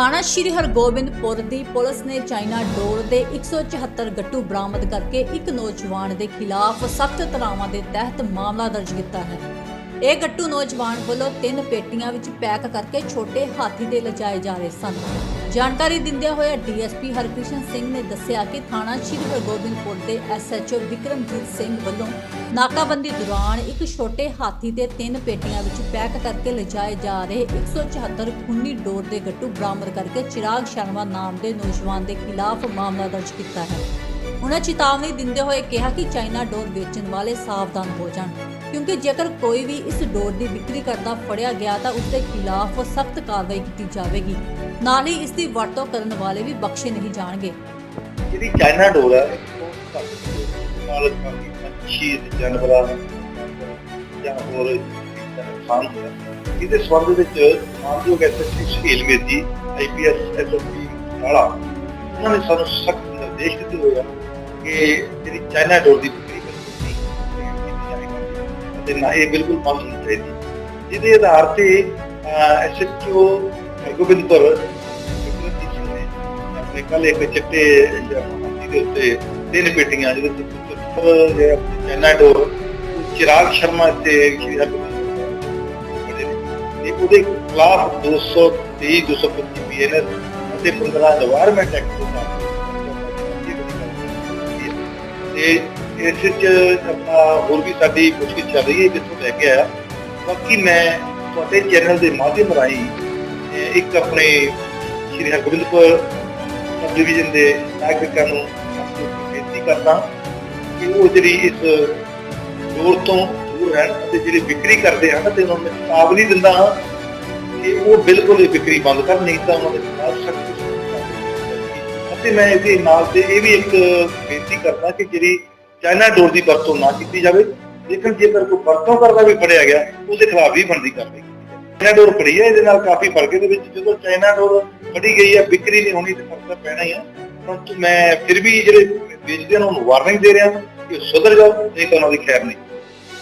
ਥਾਣਾ ਸ਼੍ਰੀ ਹਰਗੋਬਿੰਦਪੁਰ ਦੀ ਪੁਲਿਸ ਨੇ ਚਾਈਨਾ ਡੋਰ ਦੇ 174 ਗੱਟੂ ਬਰਾਮਦ ਕਰਕੇ ਇੱਕ ਨੌਜਵਾਨ ਦੇ ਖਿਲਾਫ ਸਖਤ ਧਾਰਾਵਾਂ ਦੇ ਤਹਿਤ ਮਾਮਲਾ ਦਰਜ ਕੀਤਾ ਹੈ। ਇਹ ਗੱਟੂ ਨੌਜਵਾਨ ਵੱਲੋਂ ਤਿੰਨ ਪੇਟੀਆਂ ਵਿੱਚ ਪੈਕ ਕਰਕੇ ਛੋਟੇ ਹਾਥੀ ਦੇ ਲਿਜਾਏ ਜਾ ਰਹੇ ਸਨ। ਜਾਣਕਾਰੀ ਦਿੰਦਿਆਂ ਹੋਇਆ ਡੀਐਸਪੀ ਹਰਕ੍ਰਿਸ਼ਨ ਸਿੰਘ ਨੇ ਦੱਸਿਆ ਕਿ ਥਾਣਾ ਸ਼੍ਰੀ ਹਰਗੋਬਿੰਦਪੁਰ ਦੇ ਐਸਐਚਓ ਵਿਕਰਮਜੀਤ ਸਿੰਘ ਵੱਲੋਂ ਨਾਕਾਬੰਦੀ ਦੌਰਾਨ ਇੱਕ ਛੋਟੇ ਹਾਥੀ ਦੇ ਤਿੰਨ ਪੇਟੀਆਂ ਵਿੱਚ ਪੈਕ ਕਰਕੇ ਲਿਜਾਏ ਜਾ ਰਹੇ 174 ਖੂਨੀ ਡੋਰ ਦੇ ਗੱਟੂ ਬਰਾਮਦ ਕਰਕੇ ਚਿਰਾਗ ਸ਼ਰਮਾ ਨਾਮ ਦੇ ਨੌਜਵਾਨ ਦੇ ਖਿਲਾਫ ਮਾਮਲਾ ਦਰਜ ਕੀਤਾ ਹੈ। ਉਹਨਾਂ ਚੇਤਾਵਨੀ ਦਿੰਦੇ ਹੋਏ ਕਿਹਾ ਕਿ ਚਾਈਨਾ ਡੋਰ ਵੇਚਣ ਵਾਲੇ ਸਾਵਧਾਨ ਹੋ ਜਾਣ, ਕਿਉਂਕਿ ਜੇਕਰ ਕੋਈ ਵੀ ਇਸ ਡੋਰ ਦੀ ਵਿਕਰੀ ਕਰਦਾ ਫੜਿਆ ਗਿਆ ਤਾਂ ਉਸ ਦੇ ਖਿਲਾਫ ਸਖਤ ਕਾਰਵਾਈ ਕੀਤੀ ਜਾਵੇਗੀ। ਨਾਲ ਹੀ ਇਸ ਦੀ ਵਰਤੋਂ ਕਰਨ ਵਾਲੇ ਵੀ ਬਖਸ਼ੇ ਨਹੀਂ ਜਾਣਗੇ। ਜਿਹੜੀ ਚਾਈਨਾ ਡੋਰ ਹੈ, ਉਹ ਕਾਫੀ ਨਾਲ ਕਾਫੀ ਪੰਛੀ ਤੇ ਜਾਨਵਰਾਂ ਜਾਂ ਹੋਰ ਚੀਜ਼ਾਂ ਦਾ ਨੁਕਸਾਨ ਹੋਇਆ ਇਹਦੇ ਸੰਬੰਧ ਵਿੱਚ ਮਾਨਯੋਗ ਐਸਐਸਪੀ ਸੁਹੇਲ ਮੇਰ ਜੀ ਆਈਪੀਐਸ ਐਸਐਸਪੀ ਨਾਲਾ ਉਹਨਾਂ ਨੇ ਸਾਨੂੰ ਸਖਤ ਨਿਰਦੇਸ਼ ਦਿੱਤੇ ਹੋਏ ਆ। ਕਿ ਜਿਹੜੀ ਚਾਈਨਾ ਡੋਰ ਦੀ ਵਿਕਰੀ ਬਿਲਕੁਲ ਨਹੀਂ ਕੀਤੀ ਨਾ ਇਹ ਬਿਲਕੁਲ ਬੰਦ ਹੋਣੀ ਚਾਹੀਦੀ। ਜਿਹਦੇ ਆਧਾਰ ਤੇ ਐਸਐਚਓ ਗੋਬਿੰਦਪੁਰ ਆਪਣੇ ਕੱਲ ਇੱਕ ਚਿੱਟੇ ਜਿਹੇ ਉੱਤੇ ਤਿੰਨ ਪੇਟੀਆਂ ਜਿਹਦੇ ਵਿੱਚ ਚਾਈਨਾ ਡੋਰ ਚਿਰਾਗ ਸ਼ਰਮਾ ਤੇ ਸ਼ੀਰਾ ਇਹ ਉਹਦੇ ਖਿਲਾਫ 223 225 ਬੀਐਨਐਸ ਅਤੇ 15 এনवायरमेंट ਐਕਟ ਦੇ ਤਹਿਤ ਤੇ ਇਸ ਵਿੱਚ ਆਪਾਂ ਹੋਰ ਵੀ ਸਾਡੀ ਪੁੱਛਗਿੱਛ ਚੱਲ ਰਹੀ ਹੈ ਜਿੱਥੋਂ ਲੈ ਕੇ ਆਇਆ। ਬਾਕੀ ਮੈਂ ਤੁਹਾਡੇ ਚੈਨਲ ਦੇ ਮਾਧਿਅਮ ਰਾਹੀਂ ਇੱਕ ਆਪਣੇ ਸ਼੍ਰੀ ਹਰਗੋਬਿੰਦਪੁਰ ਸਬ ਡਿਵੀਜ਼ਨ ਦੇ ਨਾਗਰਿਕਾਂ ਨੂੰ ਬੇਨਤੀ ਕਰਦਾ ਕਿ ਉਹ ਜਿਹੜੀ ਇਸ ਦੌਰ ਤੋਂ ਦੂਰ ਰਹਿਣ ਅਤੇ ਜਿਹੜੇ ਵਿਕਰੀ ਕਰਦੇ ਹਨ ਤੇ ਉਹਨਾਂ ਨੂੰ ਚੇਤਾਵਨੀ ਦਿੰਦਾ ਹਾਂ ਕਿ ਉਹ ਬਿਲਕੁਲ ਇਹ ਵਿਕਰੀ ਬੰਦ ਕਰਨ, ਨਹੀਂ ਤਾਂ ਉਹਨਾਂ ਦੇ ਖਿਲਾਫ ਸਖਤ ਅਤੇ ਮੈਂ ਇਹਦੇ ਨਾਲ ਤੇ ਇਹ ਵੀ ਇੱਕ ਬੇਨਤੀ ਕਰਦਾ ਕਿ ਜਿਹੜੀ ਚਾਈਨਾ ਡੋਰ ਦੀ ਵਰਤੋਂ ਨਾ ਕੀਤੀ ਜਾਵੇ, ਲੇਕਿਨ ਜੇਕਰ ਕੋਈ ਵਰਤੋਂ ਕਰਦਾ ਵੀ ਫੜਿਆ ਗਿਆ, ਉਹਦੇ ਖਿਲਾਫ ਵੀ ਬਣਦੀ ਕਾਰਵਾਈ ਕੀਤੀ ਚਾਈਨਾ ਡੋਰ ਫੜੀ ਹੈ, ਇਹਦੇ ਨਾਲ ਕਾਫੀ ਫ਼ਰਕ ਇਹਦੇ ਵਿੱਚ ਜਦੋਂ ਚਾਈਨਾ ਡੋਰ ਫੜੀ ਗਈ ਹੈ, ਵਿਕਰੀ ਨਹੀਂ ਹੋਣੀ ਤੇ ਫ਼ਰਕ ਤਾਂ ਪੈਣਾ ਹੀ ਆ ਪਰੰਤੂ ਮੈਂ ਫਿਰ ਵੀ ਜਿਹੜੇ ਵੇਚਦੇ ਨੇ, ਉਹਨੂੰ ਵਾਰਨਿੰਗ ਦੇ ਰਿਹਾ ਕਿ ਉਹ ਸੁਧਰ ਜਾਓ, ਇਹ ਤਾਂ ਉਹਨਾਂ ਦੀ ਖੈਰ ਨਹੀਂ।